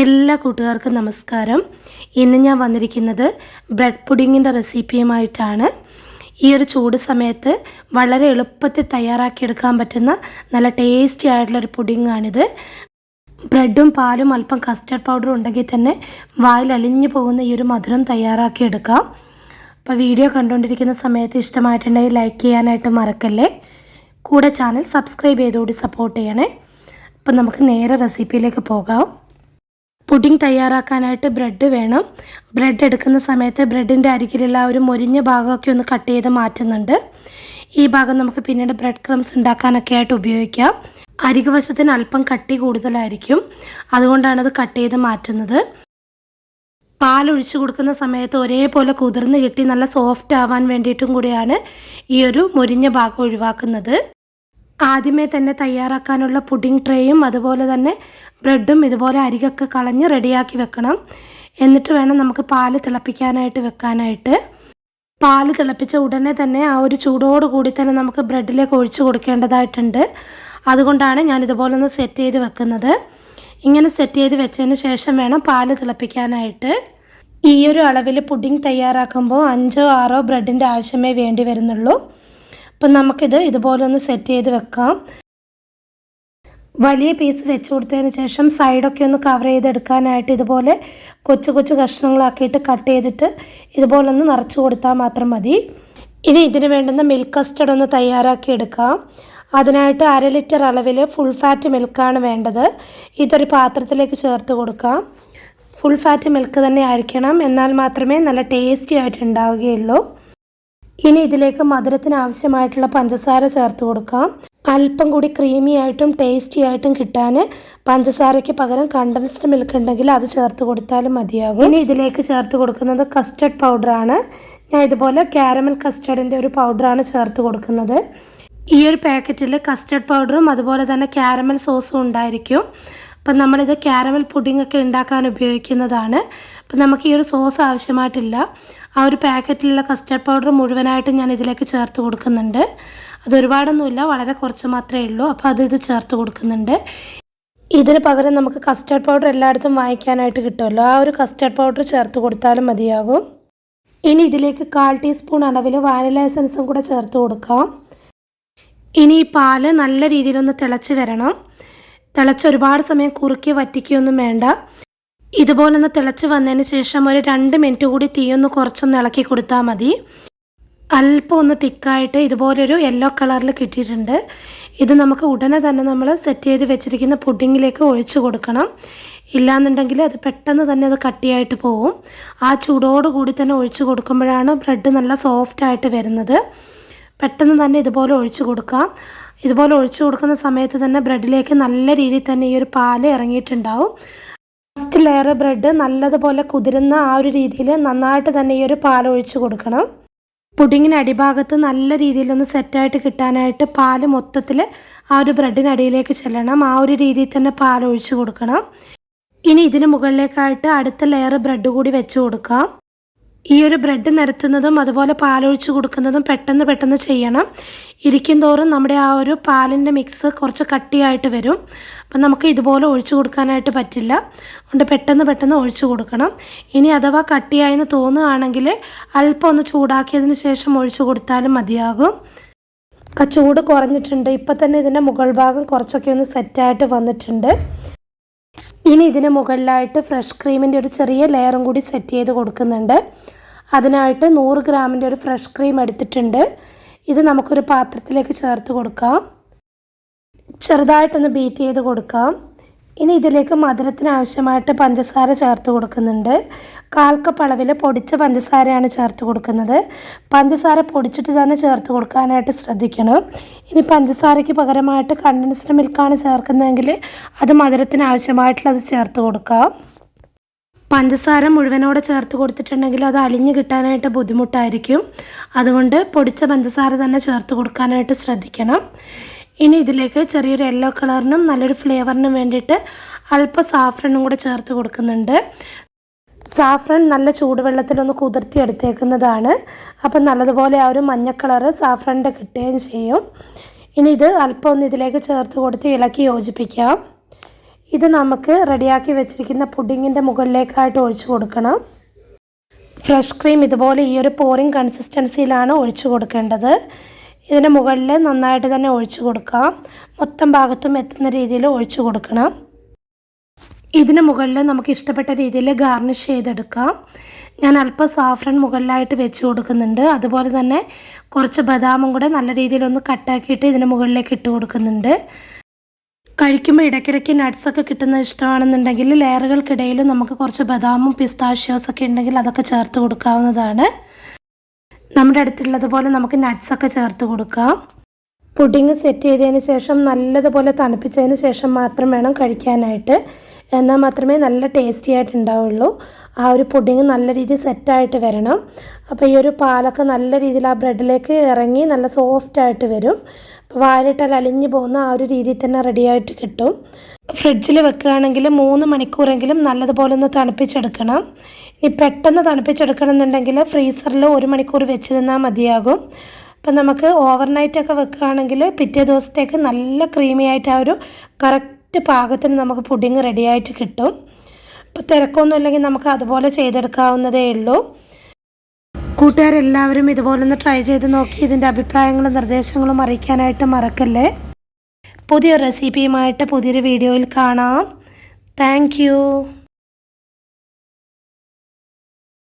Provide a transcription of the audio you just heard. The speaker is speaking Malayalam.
എല്ലാ കൂട്ടുകാർക്കും നമസ്കാരം. ഇന്ന് ഞാൻ വന്നിരിക്കുന്നത് ബ്രെഡ് പുഡിങ്ങിന്റെ റെസിപ്പിയുമായിട്ടാണ്. ഈ ഒരു ചൂട് സമയത്ത് വളരെ എളുപ്പത്തിൽ തയ്യാറാക്കിയെടുക്കാൻ പറ്റുന്ന നല്ല ടേസ്റ്റി ആയിട്ടുള്ളൊരു പുഡിങ്ങാണിത്. ബ്രെഡും പാലും അല്പം കസ്റ്റർഡ് പൗഡറും ഉണ്ടെങ്കിൽ തന്നെ വായിൽ അലിഞ്ഞു പോകുന്ന ഈ ഒരു മധുരം തയ്യാറാക്കിയെടുക്കാം. അപ്പോൾ വീഡിയോ കണ്ടുകൊണ്ടിരിക്കുന്ന സമയത്ത് ഇഷ്ടമായിട്ടുണ്ടെങ്കിൽ ലൈക്ക് ചെയ്യാനായിട്ട് മറക്കല്ലേ? കൂടെ ചാനൽ സബ്സ്ക്രൈബ് ചെയ്തുകൂടി സപ്പോർട്ട് ചെയ്യണേ. അപ്പം നമുക്ക് നേരെ റെസിപ്പിയിലേക്ക് പോകാം. പുഡിംഗ് തയ്യാറാക്കാനായിട്ട് ബ്രെഡ് വേണം. ബ്രെഡ് എടുക്കുന്ന സമയത്ത് ബ്രെഡിന്റെ അരികിലുള്ള ഒരു മുരിഞ്ഞ ഭാഗമൊക്കെ ഒന്ന് കട്ട് ചെയ്ത് മാറ്റുന്നുണ്ട്. ഈ ഭാഗം നമുക്ക് പിന്നീട് ബ്രെഡ് ക്രംസ് ഉണ്ടാക്കാനൊക്കെ ആയിട്ട് ഉപയോഗിക്കാം. അരികു വശത്തിന് അല്പം കട്ടി കൂടുതലായിരിക്കും. അതുകൊണ്ടാണ് അത് കട്ട് ചെയ്ത് മാറ്റുന്നത്. പാൽ ഒഴിച്ചു കൊടുക്കുന്ന സമയത്ത് ഒരേപോലെ കുതിർന്ന് കിട്ടി നല്ല സോഫ്റ്റ് ആവാൻ വേണ്ടിയിട്ടും കൂടിയാണ് ഈ ഒരു മുരിഞ്ഞ ഭാഗം ഒഴിവാക്കുന്നത്. ആദ്യമേ തന്നെ തയ്യാറാക്കാനുള്ള പുഡിംഗ് ട്രേയും അതുപോലെ തന്നെ ബ്രെഡും ഇതുപോലെ അരികൊക്കെ കളഞ്ഞ് റെഡിയാക്കി വെക്കണം. എന്നിട്ട് വേണം നമുക്ക് പാൽ തിളപ്പിക്കാനായിട്ട് വെക്കാനായിട്ട്. പാൽ തിളപ്പിച്ച ഉടനെ തന്നെ ആ ഒരു ചൂടോട് കൂടി തന്നെ നമുക്ക് ബ്രെഡിലേക്ക് ഒഴിച്ചു കൊടുക്കേണ്ടതായിട്ടുണ്ട്. അതുകൊണ്ടാണ് ഞാൻ ഇതുപോലെ ഒന്ന് സെറ്റ് ചെയ്ത് വെക്കുന്നത്. ഇങ്ങനെ സെറ്റ് ചെയ്ത് വെച്ചതിന് ശേഷം വേണം പാൽ തിളപ്പിക്കാനായിട്ട്. ഈ ഒരു അളവിൽ പുഡിംഗ് തയ്യാറാക്കുമ്പോൾ അഞ്ചോ ആറോ ബ്രെഡിന്റെ ആവശ്യമേ വേണ്ടി വരുന്നുള്ളൂ. അപ്പം നമുക്കിത് ഇതുപോലെ ഒന്ന് സെറ്റ് ചെയ്ത് വെക്കാം. വലിയ പീസ് വെച്ച് കൊടുത്തതിന് ശേഷം സൈഡൊക്കെ ഒന്ന് കവർ ചെയ്തെടുക്കാനായിട്ട് ഇതുപോലെ കൊച്ചു കൊച്ചു കഷ്ണങ്ങളാക്കിയിട്ട് കട്ട് ചെയ്തിട്ട് ഇതുപോലെ ഒന്ന് നിറച്ച് കൊടുത്താൽ മാത്രം മതി. ഇനി ഇതിന് വേണ്ടുന്ന മിൽക്ക് കസ്റ്റർഡ് ഒന്ന് തയ്യാറാക്കി എടുക്കാം. അതിനായിട്ട് അര ലിറ്റർ അളവിൽ ഫുൾ ഫാറ്റ് മിൽക്കാണ് വേണ്ടത്. ഇതൊരു പാത്രത്തിലേക്ക് ചേർത്ത് കൊടുക്കാം. ഫുൾ ഫാറ്റ് മിൽക്ക് തന്നെ ആയിരിക്കണം. എന്നാൽ മാത്രമേ നല്ല ടേസ്റ്റി ആയിട്ട് ഉണ്ടാവുകയുള്ളൂ. ഇനി ഇതിലേക്ക് മധുരത്തിന് ആവശ്യമായിട്ടുള്ള പഞ്ചസാര ചേർത്ത് കൊടുക്കാം. അല്പം കൂടി ക്രീമി ആയിട്ടും ടേസ്റ്റി ആയിട്ടും കിട്ടാൻ പഞ്ചസാരയ്ക്ക് പകരം കണ്ടൻസ്ഡ് മിൽക്ക് ഉണ്ടെങ്കിൽ അത് ചേർത്ത് കൊടുത്താലും മതിയാകും. ഇനി ഇതിലേക്ക് ചേർത്ത് കൊടുക്കുന്നത് കസ്റ്റർഡ് പൗഡറാണ് ഞാൻ ഇതുപോലെ കാരമൽ കസ്റ്റർഡിന്റെ ഒരു പൗഡറാണ് ചേർത്ത് കൊടുക്കുന്നത്. ഈ ഒരു പാക്കറ്റിൽ കസ്റ്റർഡ് പൗഡറും അതുപോലെ തന്നെ കാരമൽ സോസും ഉണ്ടായിരിക്കും. അപ്പം നമ്മളിത് ക്യാരമൽ പുഡിംഗ് ഒക്കെ ഉണ്ടാക്കാൻ ഉപയോഗിക്കുന്നതാണ്. അപ്പം നമുക്ക് ഈ ഒരു സോസ് ആവശ്യമായിട്ടില്ല. ആ ഒരു പാക്കറ്റിലുള്ള കസ്റ്റർഡ് പൗഡർ മുഴുവനായിട്ടും ഞാൻ ഇതിലേക്ക് ചേർത്ത് കൊടുക്കുന്നുണ്ട്. അത് ഒരുപാടൊന്നുമില്ല വളരെ കുറച്ച് മാത്രമേ ഉള്ളൂ. അപ്പോൾ അത് ഇത് ചേർത്ത് കൊടുക്കുന്നുണ്ട്. ഇതിന് പകരം നമുക്ക് കസ്റ്റർഡ് പൗഡർ എല്ലായിടത്തും വാങ്ങിക്കാനായിട്ട് കിട്ടുമല്ലോ. ആ ഒരു കസ്റ്റർഡ് പൗഡർ ചേർത്ത് കൊടുത്താലും മതിയാകും. ഇനി ഇതിലേക്ക് കാൽ ടീസ്പൂൺ അളവിൽ വാനില എസൻസും കൂടെ ചേർത്ത് കൊടുക്കാം. ഇനി ഈ പാൽ നല്ല രീതിയിലൊന്ന് തിളച്ച് വരണം. തിളച്ച് ഒരുപാട് സമയം കുറുക്കി വറ്റിക്കുകയൊന്നും വേണ്ട. ഇതുപോലൊന്ന് തിളച്ച് വന്നതിന് ശേഷം ഒരു രണ്ട് മിനിറ്റ് കൂടി തീയൊന്ന് കുറച്ചൊന്ന് ഇളക്കി കൊടുത്താൽ മതി. അല്പം ഒന്ന് തിക്കായിട്ട് ഇതുപോലൊരു യെല്ലോ കളറിൽ കിട്ടിയിട്ടുണ്ട്. ഇത് നമുക്ക് ഉടനെ തന്നെ നമ്മൾ സെറ്റ് ചെയ്ത് വെച്ചിരിക്കുന്ന പുഡിങ്ങിലേക്ക് ഒഴിച്ചു കൊടുക്കണം. ഇല്ലാന്നുണ്ടെങ്കിൽ അത് പെട്ടെന്ന് തന്നെ അത് കട്ടിയായിട്ട് പോവും. ആ ചൂടോട് കൂടി തന്നെ ഒഴിച്ചു കൊടുക്കുമ്പോഴാണ് ബ്രെഡ് നല്ല സോഫ്റ്റായിട്ട് വരുന്നത്. പെട്ടെന്ന് തന്നെ ഇതുപോലെ ഒഴിച്ചു കൊടുക്കാം. ഇതുപോലെ ഒഴിച്ചു കൊടുക്കുന്ന സമയത്ത് തന്നെ ബ്രെഡിലേക്ക് നല്ല രീതിയിൽ തന്നെ ഈ ഒരു പാൽ ഇറങ്ങിയിട്ടുണ്ടാവും. ഫസ്റ്റ് ലെയർ ബ്രെഡ് നല്ലതുപോലെ കുതിരുന്ന ആ ഒരു രീതിയിൽ നന്നായിട്ട് തന്നെ ഈ ഒരു പാൽ ഒഴിച്ചു കൊടുക്കണം. പുഡിങ്ങിന് അടിഭാഗത്ത് നല്ല രീതിയിലൊന്ന് സെറ്റായിട്ട് കിട്ടാനായിട്ട് പാൽ മൊത്തത്തിൽ ആ ഒരു ബ്രെഡിനടിയിലേക്ക് ചെല്ലണം. ആ ഒരു രീതിയിൽ തന്നെ പാൽ ഒഴിച്ചു കൊടുക്കണം. ഇനി ഇതിന് മുകളിലേക്കായിട്ട് അടുത്ത ലെയർ ബ്രെഡ് കൂടി വെച്ച് കൊടുക്കാം. ഈ ഒരു ബ്രെഡ് നിരത്തുന്നതും അതുപോലെ പാലൊഴിച്ച് കൊടുക്കുന്നതും പെട്ടെന്ന് പെട്ടെന്ന് ചെയ്യണം. ഇരിക്കും തോറും നമ്മുടെ ആ ഒരു പാലിന്റെ മിക്സ് കുറച്ച് കട്ടിയായിട്ട് വരും. അപ്പം നമുക്ക് ഇതുപോലെ ഒഴിച്ചു കൊടുക്കാനായിട്ട് പറ്റില്ല. അതുകൊണ്ട് പെട്ടെന്ന് പെട്ടെന്ന് ഒഴിച്ചു കൊടുക്കണം. ഇനി അഥവാ കട്ടിയായെന്ന് തോന്നുകയാണെങ്കിൽ അല്പം ഒന്ന് ചൂടാക്കിയതിന് ശേഷം ഒഴിച്ചു കൊടുത്താലും മതിയാകും. ആ ചൂട് കുറഞ്ഞിട്ടുണ്ട്. ഇപ്പം തന്നെ ഇതിന്റെ മുകൾ ഭാഗം കുറച്ചൊക്കെ ഒന്ന് സെറ്റായിട്ട് വന്നിട്ടുണ്ട്. ഇനി ഇതിന് മുകളിലായിട്ട് ഫ്രഷ് ക്രീമിന്റെ ഒരു ചെറിയ ലെയറും കൂടി സെറ്റ് ചെയ്ത് കൊടുക്കുന്നുണ്ട്. അതിനായിട്ട് നൂറ് ഗ്രാമിന്റെ ഒരു ഫ്രഷ് ക്രീം എടുത്തിട്ടുണ്ട്. ഇത് നമുക്കൊരു പാത്രത്തിലേക്ക് ചേർത്ത് കൊടുക്കാം. ചെറുതായിട്ടൊന്ന് ബീറ്റ് ചെയ്ത് കൊടുക്കാം. ഇനി ഇതിലേക്ക് മധുരത്തിന് ആവശ്യമായിട്ട് പഞ്ചസാര ചേർത്ത് കൊടുക്കുന്നുണ്ട്. കാൽ കപ്പ് അളവിൽ പൊടിച്ച പഞ്ചസാരയാണ് ചേർത്ത് കൊടുക്കുന്നത്. പഞ്ചസാര പൊടിച്ചിട്ട് തന്നെ ചേർത്ത് കൊടുക്കാനായിട്ട് ശ്രദ്ധിക്കണം. ഇനി പഞ്ചസാരയ്ക്ക് പകരമായിട്ട് കണ്ടൻസ്ഡ് മിൽക്കാണ് ചേർക്കുന്നതെങ്കിൽ അത് മധുരത്തിന് ആവശ്യമായിട്ടുള്ളത് ചേർത്ത് കൊടുക്കാം. പഞ്ചസാര മുഴുവനോടെ ചേർത്ത് കൊടുത്തിട്ടുണ്ടെങ്കിൽ അത് അലിഞ്ഞ് കിട്ടാനായിട്ട് ബുദ്ധിമുട്ടായിരിക്കും. അതുകൊണ്ട് പൊടിച്ച പഞ്ചസാര തന്നെ ചേർത്ത് കൊടുക്കാനായിട്ട് ശ്രദ്ധിക്കണം. ഇനി ഇതിലേക്ക് ചെറിയൊരു യെല്ലോ കളറിനും നല്ലൊരു ഫ്ലേവറിനും വേണ്ടിയിട്ട് അല്പം സാഫ്രനും കൂടെ ചേർത്ത് കൊടുക്കുന്നുണ്ട്. സാഫ്രൻ നല്ല ചൂടുവെള്ളത്തിലൊന്ന് കുതിർത്തി എടുത്തേക്കുന്നതാണ്. അപ്പം നല്ലതുപോലെ ആ ഒരു മഞ്ഞ കളറ് സാഫ്രന്റെ കിട്ടുകയും ചെയ്യും. ഇനി ഇത് അല്പം ഒന്ന് ഇതിലേക്ക് ചേർത്ത് കൊടുത്ത് ഇളക്കി യോജിപ്പിക്കാം. ഇത് നമുക്ക് റെഡിയാക്കി വെച്ചിരിക്കുന്ന പുഡിങ്ങിന്റെ മുകളിലേക്കായിട്ട് ഒഴിച്ചു കൊടുക്കണം. ഫ്രഷ് ക്രീം ഇതുപോലെ ഈ ഒരു പോറിങ് കൺസിസ്റ്റൻസിയിലാണ് ഒഴിച്ചു കൊടുക്കേണ്ടത്. ഇതിന് മുകളിൽ നന്നായിട്ട് തന്നെ ഒഴിച്ചു കൊടുക്കാം. മൊത്തം ഭാഗത്തും എത്തുന്ന രീതിയിൽ ഒഴിച്ചു കൊടുക്കണം. ഇതിന് മുകളിൽ നമുക്ക് ഇഷ്ടപ്പെട്ട രീതിയിൽ ഗാർണിഷ് ചെയ്തെടുക്കാം. ഞാൻ അല്പം സാഫ്രൺ മുകളിലായിട്ട് വെച്ച് കൊടുക്കുന്നുണ്ട്. അതുപോലെ തന്നെ കുറച്ച് ബദാമും കൂടെ നല്ല രീതിയിലൊന്ന് കട്ടാക്കിയിട്ട് ഇതിന് മുകളിലേക്ക് ഇട്ട് കൊടുക്കുന്നുണ്ട്. കഴിക്കുമ്പോൾ ഇടയ്ക്കിടയ്ക്ക് നട്ട്സൊക്കെ കിട്ടുന്നത് ഇഷ്ടമാണെന്നുണ്ടെങ്കിൽ ലെയറുകൾക്കിടയിൽ നമുക്ക് കുറച്ച് ബദാമും പിസ്താഷ്യോസൊക്കെ ഉണ്ടെങ്കിൽ അതൊക്കെ ചേർത്ത് കൊടുക്കാവുന്നതാണ്. നമ്മുടെ അടുത്തുള്ളതുപോലെ നമുക്ക് നട്ട്സൊക്കെ ചേർത്ത് കൊടുക്കാം. പുഡിങ് സെറ്റ് ചെയ്തതിന് ശേഷം നല്ലതുപോലെ തണുപ്പിച്ചതിന് ശേഷം മാത്രം വേണം കഴിക്കാനായിട്ട്. എന്നാൽ മാത്രമേ നല്ല ടേസ്റ്റി ആയിട്ട് ഉണ്ടാവുള്ളൂ. ആ ഒരു പുഡിങ് നല്ല രീതിയിൽ സെറ്റായിട്ട് വരണം. അപ്പോൾ ഈ ഒരു പാലൊക്കെ നല്ല രീതിയിൽ ആ ബ്രെഡിലേക്ക് ഇറങ്ങി നല്ല സോഫ്റ്റ് ആയിട്ട് വരും. വാരിട്ടാൽ അലിഞ്ഞു പോകുന്ന ആ ഒരു രീതിയിൽ തന്നെ റെഡിയായിട്ട് കിട്ടും. ഫ്രിഡ്ജിൽ വെക്കുകയാണെങ്കിൽ മൂന്ന് മണിക്കൂറെങ്കിലും നല്ലതുപോലെ ഒന്ന് തണുപ്പിച്ചെടുക്കണം. ഇനി പെട്ടെന്ന് തണുപ്പിച്ചെടുക്കണം എന്നുണ്ടെങ്കിൽ ഫ്രീസറിൽ ഒരു മണിക്കൂർ വെച്ച് നിന്നാൽ മതിയാകും. അപ്പം നമുക്ക് ഓവർനൈറ്റ് ഒക്കെ വെക്കുകയാണെങ്കിൽ പിറ്റേ ദിവസത്തേക്ക് നല്ല ക്രീമി ആയിട്ട് ആ ഒരു കറക്റ്റ് പാകത്തിന് നമുക്ക് പുഡിങ് റെഡിയായിട്ട് കിട്ടും. അപ്പോൾ തിരക്കൊന്നും ഇല്ലെങ്കിൽ നമുക്ക് അതുപോലെ ചെയ്തെടുക്കാവുന്നതേ ഉള്ളൂ. കൂട്ടുകാരെല്ലാവരും ഇതുപോലെ ഒന്ന് ട്രൈ ചെയ്ത് നോക്കി. ഇതിന്റെ അഭിപ്രായങ്ങളും നിർദ്ദേശങ്ങളും അറിയിക്കാനായിട്ട് മറക്കല്ലേ? പുതിയ റെസിപ്പിയുമായിട്ട് പുതിയൊരു വീഡിയോയിൽ കാണാം. താങ്ക്